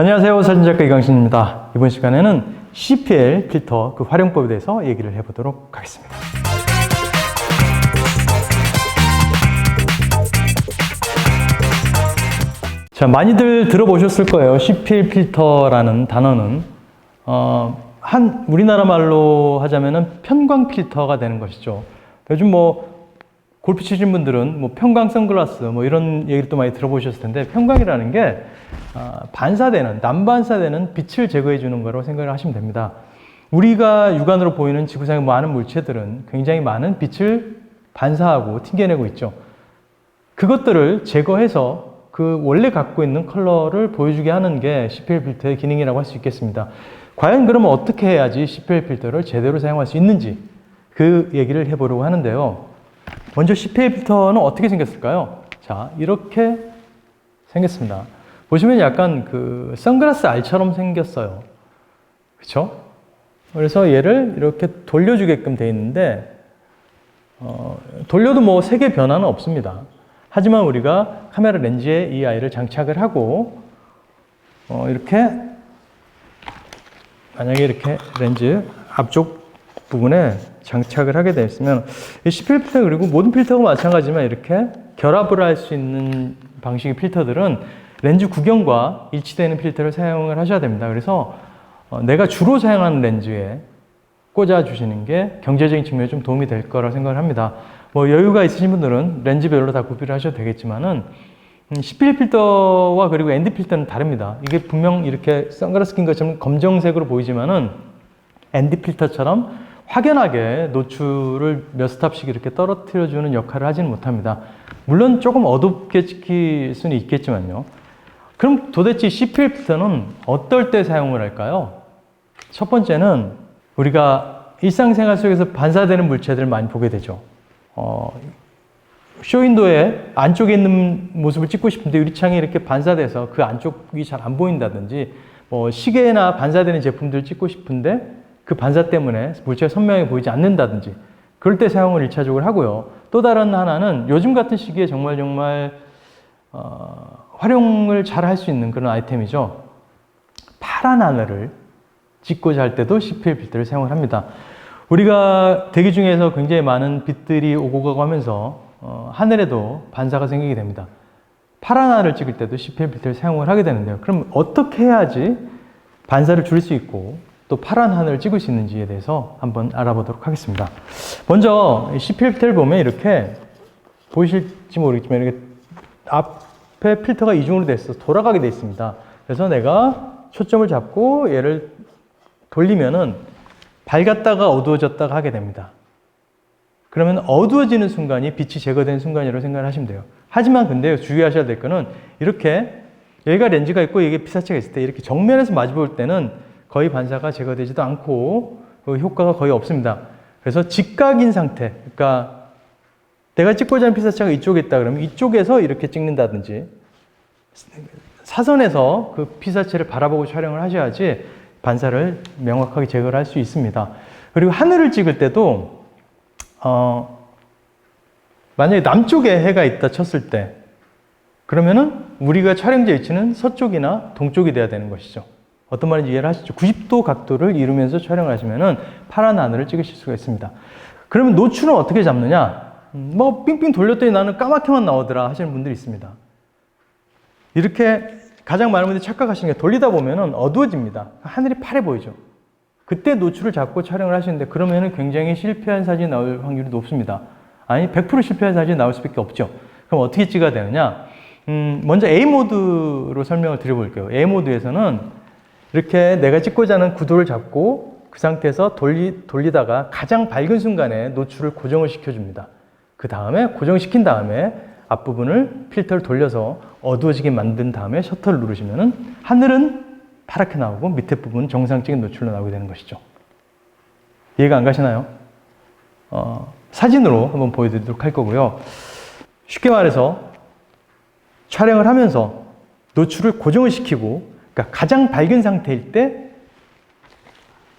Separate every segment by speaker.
Speaker 1: 안녕하세요. 사진작가 이강신입니다. 이번 시간에는 CPL 필터 그 활용법에 대해서 얘기를 해보도록 하겠습니다. 자, 많이들 들어보셨을 거예요. CPL 필터라는 단어는 어, 한 우리나라 말로 하자면은 편광 필터가 되는 것이죠. 요즘 뭐 골프 치신 분들은 뭐 편광 선글라스 뭐 이런 얘기를 또 많이 들어보셨을 텐데 편광이라는 게 아, 반사되는 난반사되는 빛을 제거해 주는 거라고 생각을 하시면 됩니다. 우리가 육안으로 보이는 지구상의 많은 물체들은 굉장히 많은 빛을 반사하고 튕겨내고 있죠. 그것들을 제거해서 그 원래 갖고 있는 컬러를 보여주게 하는 게 CPL 필터의 기능이라고 할 수 있겠습니다. 과연 그러면 어떻게 해야지 CPL 필터를 제대로 사용할 수 있는지 그 얘기를 해보려고 하는데요. 먼저 CPL 필터는 어떻게 생겼을까요? 자, 이렇게 생겼습니다. 보시면 약간 그 선글라스 알처럼 생겼어요. 그렇죠? 그래서 얘를 이렇게 돌려주게끔 돼 있는데 어, 돌려도 뭐 색의 변화는 없습니다. 하지만 우리가 카메라 렌즈에 이 아이를 장착을 하고 어, 이렇게 만약에 이렇게 렌즈 앞쪽 부분에 장착을 하게 되었으면 이 CPL 필터 그리고 모든 필터가 마찬가지지만 이렇게 결합을 할 수 있는 방식의 필터들은 렌즈 구경과 일치되는 필터를 사용을 하셔야 됩니다. 그래서 어, 내가 주로 사용하는 렌즈에 꽂아 주시는 게 경제적인 측면에 좀 도움이 될 거라 생각을 합니다. 뭐 여유가 있으신 분들은 렌즈별로 다 구비를 하셔도 되겠지만은 음, CPL 필터와 그리고 ND 필터는 다릅니다. 이게 분명 이렇게 선글라스 낀 것처럼 검정색으로 보이지만은 ND 필터처럼 확연하게 노출을 몇 스탑씩 이렇게 떨어뜨려주는 역할을 하지는 못합니다. 물론 조금 어둡게 찍힐 수는 있겠지만요. 그럼 도대체 CPL 필터는 어떨 때 사용을 할까요? 첫 번째는 우리가 일상생활 속에서 반사되는 물체들을 많이 보게 되죠. 어, 쇼윈도에 안쪽에 있는 모습을 찍고 싶은데 유리창이 이렇게 반사돼서 그 안쪽이 잘 안 보인다든지 뭐 시계나 반사되는 제품들을 찍고 싶은데 그 반사 때문에 물체가 선명하게 보이지 않는다든지 그럴 때 사용을 일차적으로 하고요. 또 다른 하나는 요즘 같은 시기에 정말 정말 어, 활용을 잘 할 수 있는 그런 아이템이죠. 파란 하늘을 찍고자 할 때도 CPL 필터를 사용을 합니다. 우리가 대기 중에서 굉장히 많은 빛들이 오고 가고 하면서 어, 하늘에도 반사가 생기게 됩니다. 파란 하늘을 찍을 때도 CPL 필터를 사용을 하게 되는데요. 그럼 어떻게 해야지 반사를 줄일 수 있고 또 파란 하늘을 찍을 수 있는지에 대해서 한번 알아보도록 하겠습니다. 먼저 CPL 필터를 보면 이렇게 보이실지 모르겠지만 이렇게 앞에 필터가 이중으로 돼서 돌아가게 돼 있습니다. 그래서 내가 초점을 잡고 얘를 돌리면은 밝았다가 어두워졌다가 하게 됩니다. 그러면 어두워지는 순간이 빛이 제거되는 순간이라고 생각을 하시면 돼요. 하지만 근데 주의하셔야 될 거는 이렇게 여기가 렌즈가 있고 여기 피사체가 있을 때 이렇게 정면에서 마주 볼 때는 거의 반사가 제거되지도 않고 그 효과가 거의 없습니다. 그래서 직각인 상태, 그러니까 내가 찍고자 하는 피사체가 이쪽에 있다 그러면 이쪽에서 이렇게 찍는다든지 사선에서 그 피사체를 바라보고 촬영을 하셔야지 반사를 명확하게 제거를 할 수 있습니다. 그리고 하늘을 찍을 때도 어, 만약에 남쪽에 해가 있다 쳤을 때 그러면은 우리가 촬영지 위치는 서쪽이나 동쪽이 돼야 되는 것이죠. 어떤 말인지 이해를 하시죠? 90도 각도를 이루면서 촬영을 하시면은 파란 하늘을 찍으실 수가 있습니다. 그러면 노출은 어떻게 잡느냐? 음, 뭐 삥삥 돌렸더니 나는 까맣게만 나오더라 하시는 분들이 있습니다. 이렇게 가장 많은 분들이 착각하시는 게 돌리다 보면은 어두워집니다. 하늘이 파래 보이죠. 그때 노출을 잡고 촬영을 하시는데 그러면은 굉장히 실패한 사진이 나올 확률이 높습니다. 아니 100% 실패한 사진이 나올 수밖에 없죠. 그럼 어떻게 찍어야 되느냐? 음, 먼저 A 모드로 설명을 드려볼게요. A 모드에서는 이렇게 내가 찍고자 하는 구도를 잡고 그 상태에서 돌리, 돌리다가 가장 밝은 순간에 노출을 고정을 시켜줍니다. 그 다음에 고정시킨 다음에 앞부분을 필터를 돌려서 어두워지게 만든 다음에 셔터를 누르시면은 하늘은 파랗게 나오고 밑에 부분은 정상적인 노출로 나오게 되는 것이죠. 이해가 안 가시나요? 어, 사진으로 한번 보여드리도록 할 거고요. 쉽게 말해서 촬영을 하면서 노출을 고정을 시키고 그러니까 가장 밝은 상태일 때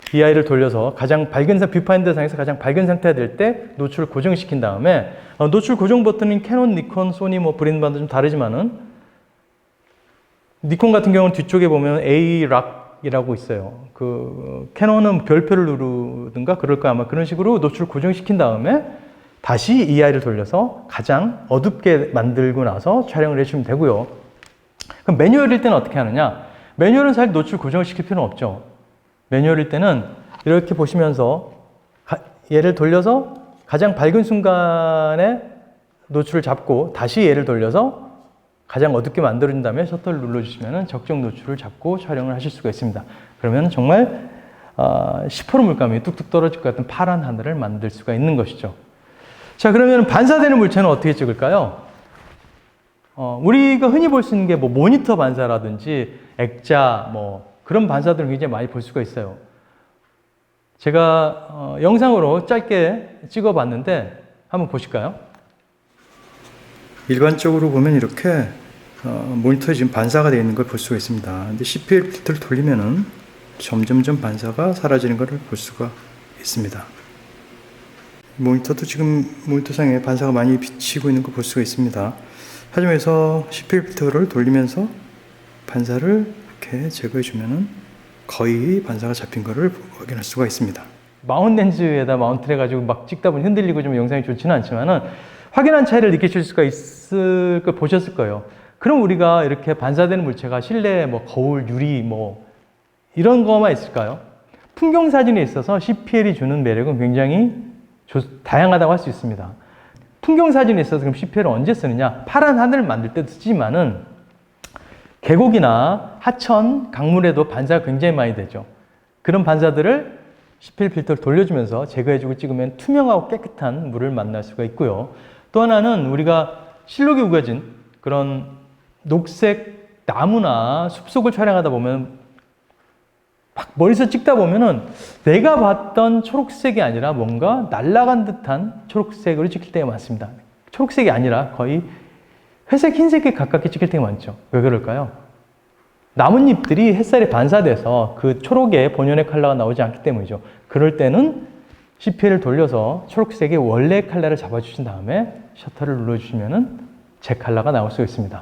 Speaker 1: BI를 돌려서 가장 밝은 상 뷰파인더 상에서 가장 밝은 상태가 될 때 노출을 고정시킨 다음에 어, 노출 고정 버튼은 캐논, 니콘, 소니, 뭐 브랜드마다 좀 다르지만은 니콘 같은 경우는 뒤쪽에 보면 A-락이라고 있어요. 그 캐논은 별표를 누르든가 그럴 까 아마 그런 식으로 노출을 고정시킨 다음에 다시 EI를 돌려서 가장 어둡게 만들고 나서 촬영을 해주면 되고요. 그럼 매뉴얼일 때는 어떻게 하느냐? 매뉴얼은 사실 노출 고정을 시킬 필요는 없죠. 매뉴얼일 때는 이렇게 보시면서 가- 얘를 돌려서 가장 밝은 순간에 노출을 잡고 다시 얘를 돌려서 가장 어둡게 만들어준 다음에 셔터를 눌러주시면 적정 노출을 잡고 촬영을 하실 수가 있습니다. 그러면 정말 어, 10% 물감이 뚝뚝 떨어질 것 같은 파란 하늘을 만들 수가 있는 것이죠. 자, 그러면 반사되는 물체는 어떻게 찍을까요? 어, 우리가 흔히 볼 수 있는 게 뭐 모니터 반사라든지 액자 뭐 그런 반사들을 굉장히 많이 볼 수가 있어요. 제가 어, 영상으로 짧게 찍어 봤는데 한번 보실까요? 일반적으로 보면 이렇게 어, 모니터에 지금 반사가 되어 있는 걸 볼 수가 있습니다. 근데 CPL 필터를 돌리면은 점점점 반사가 사라지는 것을 볼 수가 있습니다. 모니터도 지금 모니터상에 반사가 많이 비치고 있는 걸 볼 수가 있습니다. 하지만서 CPL 필터를 돌리면서 반사를 이렇게 제거해 주면은 거의 반사가 잡힌 것을 확인할 수가 있습니다. 마운트 렌즈에다 마운트를 해가지고 막 찍다 보니 흔들리고 좀 영상이 좋지는 않지만은 확연한 차이를 느끼실 수가 있을 걸 보셨을 거예요. 그럼 우리가 이렇게 반사되는 물체가 실내 뭐 거울, 유리 뭐 이런 거만 있을까요? 풍경 사진에 있어서 CPL이 주는 매력은 굉장히 조- 다양하다고 할 수 있습니다. 풍경 사진에 있어서 그럼 CPL을 언제 쓰느냐? 파란 하늘을 만들 때도 쓰지만은 계곡이나 하천, 강물에도 반사가 굉장히 많이 되죠. 그런 반사들을 CPL 필터를 돌려주면서 제거해주고 찍으면 투명하고 깨끗한 물을 만날 수가 있고요. 또 하나는 우리가 실록이 우겨진 그런 녹색 나무나 숲속을 촬영하다 보면 막 멀리서 찍다 보면은 내가 봤던 초록색이 아니라 뭔가 날아간 듯한 초록색으로 찍힐 때가 많습니다. 초록색이 아니라 거의 회색, 흰색에 가깝게 찍힐 때가 많죠. 왜 그럴까요? 나뭇잎들이 햇살에 반사돼서 그 초록의 본연의 컬러가 나오지 않기 때문이죠. 그럴 때는 CPL을 돌려서 초록색의 원래 컬러를 잡아주신 다음에 셔터를 눌러주시면은 제 컬러가 나올 수 있습니다.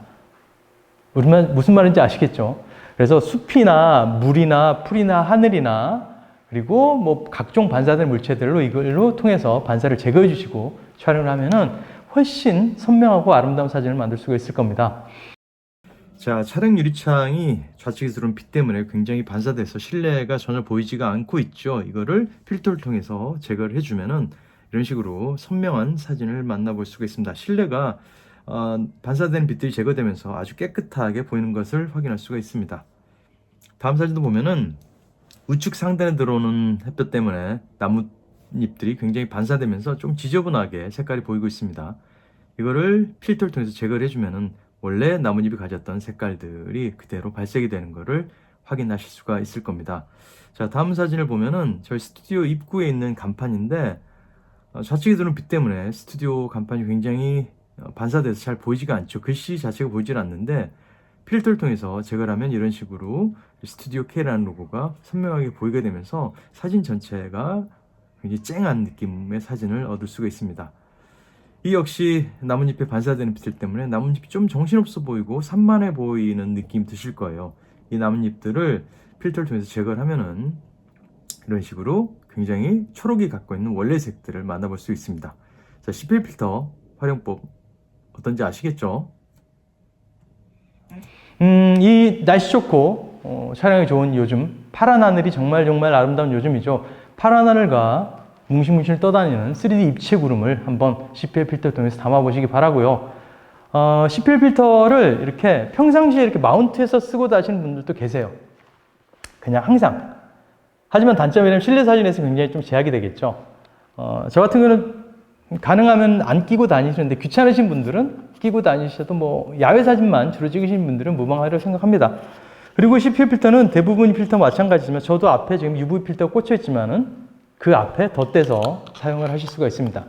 Speaker 1: 무슨 말인지 아시겠죠? 그래서 숲이나 물이나 풀이나 하늘이나 그리고 뭐 각종 반사된 물체들로 이걸로 통해서 반사를 제거해 주시고 촬영을 하면은 훨씬 선명하고 아름다운 사진을 만들 수가 있을 겁니다. 자, 차량 유리창이 좌측에서 들어온 빛 때문에 굉장히 반사돼서 실내가 전혀 보이지가 않고 있죠. 이거를 필터를 통해서 제거를 해주면은 이런 식으로 선명한 사진을 만나볼 수가 있습니다. 실내가 어, 반사되는 빛들이 제거되면서 아주 깨끗하게 보이는 것을 확인할 수가 있습니다. 다음 사진도 보면은 우측 상단에 들어오는 햇볕 때문에 나뭇잎들이 굉장히 반사되면서 좀 지저분하게 색깔이 보이고 있습니다. 이거를 필터를 통해서 제거를 해주면은 원래 나뭇잎이 가졌던 색깔들이 그대로 발색이 되는 것을 확인하실 수가 있을 겁니다. 자, 다음 사진을 보면은 저희 스튜디오 입구에 있는 간판인데 어, 좌측에 들어오는 빛 때문에 스튜디오 간판이 굉장히 어, 반사돼서 잘 보이지가 않죠. 글씨 자체가 보이질 않는데 필터를 통해서 제거를 하면 이런 식으로 스튜디오 K라는 로고가 선명하게 보이게 되면서 사진 전체가 굉장히 쨍한 느낌의 사진을 얻을 수가 있습니다. 이 역시 나뭇잎에 반사되는 빛들 때문에 나뭇잎이 좀 정신없어 보이고 산만해 보이는 느낌 드실 거예요. 이 나뭇잎들을 필터를 통해서 제거를 하면은 이런 식으로 굉장히 초록이 갖고 있는 원래 색들을 만나볼 수 있습니다. 자, CPL 필터 활용법 어떤지 아시겠죠? 음, 이 날씨 좋고 어, 촬영이 좋은 요즘 파란 하늘이 정말 정말 아름다운 요즘이죠. 파란 하늘과 뭉실뭉실 떠다니는 3D 입체 구름을 한번 CPL 필터 통해서 담아보시기 바라고요. 어, CPL 필터를 이렇게 평상시에 이렇게 마운트해서 쓰고 다니시는 분들도 계세요. 그냥 항상. 하지만 단점이라면 실내 사진에서 굉장히 좀 제약이 되겠죠. 어, 저 같은 경우는 가능하면 안 끼고 다니시는데 귀찮으신 분들은 끼고 다니셔도 뭐 야외 사진만 주로 찍으시는 분들은 무방하리라고 생각합니다. 그리고 CPL 필터는 대부분 필터 마찬가지지만 저도 앞에 지금 UV 필터가 꽂혀 있지만은 그 앞에 덧대서 사용을 하실 수가 있습니다.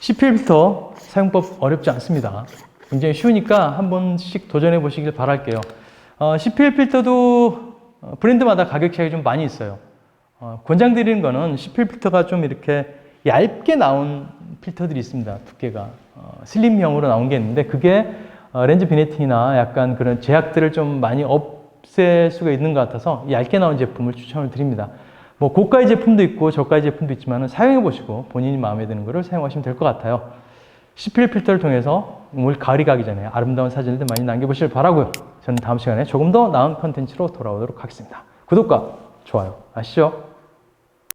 Speaker 1: CPL 필터 사용법 어렵지 않습니다. 굉장히 쉬우니까 한 번씩 도전해 보시길 바랄게요. 어, CPL 필터도 어, 브랜드마다 가격 차이가 좀 많이 있어요. 어, 권장드리는 거는 CPL 필터가 좀 이렇게 얇게 나온 필터들이 있습니다. 두께가 어, 슬림형으로 나온 게 있는데 그게 어, 렌즈 비네팅이나 약간 그런 제약들을 좀 많이 없앨 수가 있는 것 같아서 얇게 나온 제품을 추천을 드립니다. 뭐 고가의 제품도 있고 저가의 제품도 있지만 사용해 보시고 본인이 마음에 드는 거를 사용하시면 될 것 같아요. CPL 필터를 통해서 올 가을이 가기 전에 아름다운 사진들 많이 남겨보시길 바라고요. 저는 다음 시간에 조금 더 나은 컨텐츠로 돌아오도록 하겠습니다. 구독과 좋아요 아시죠?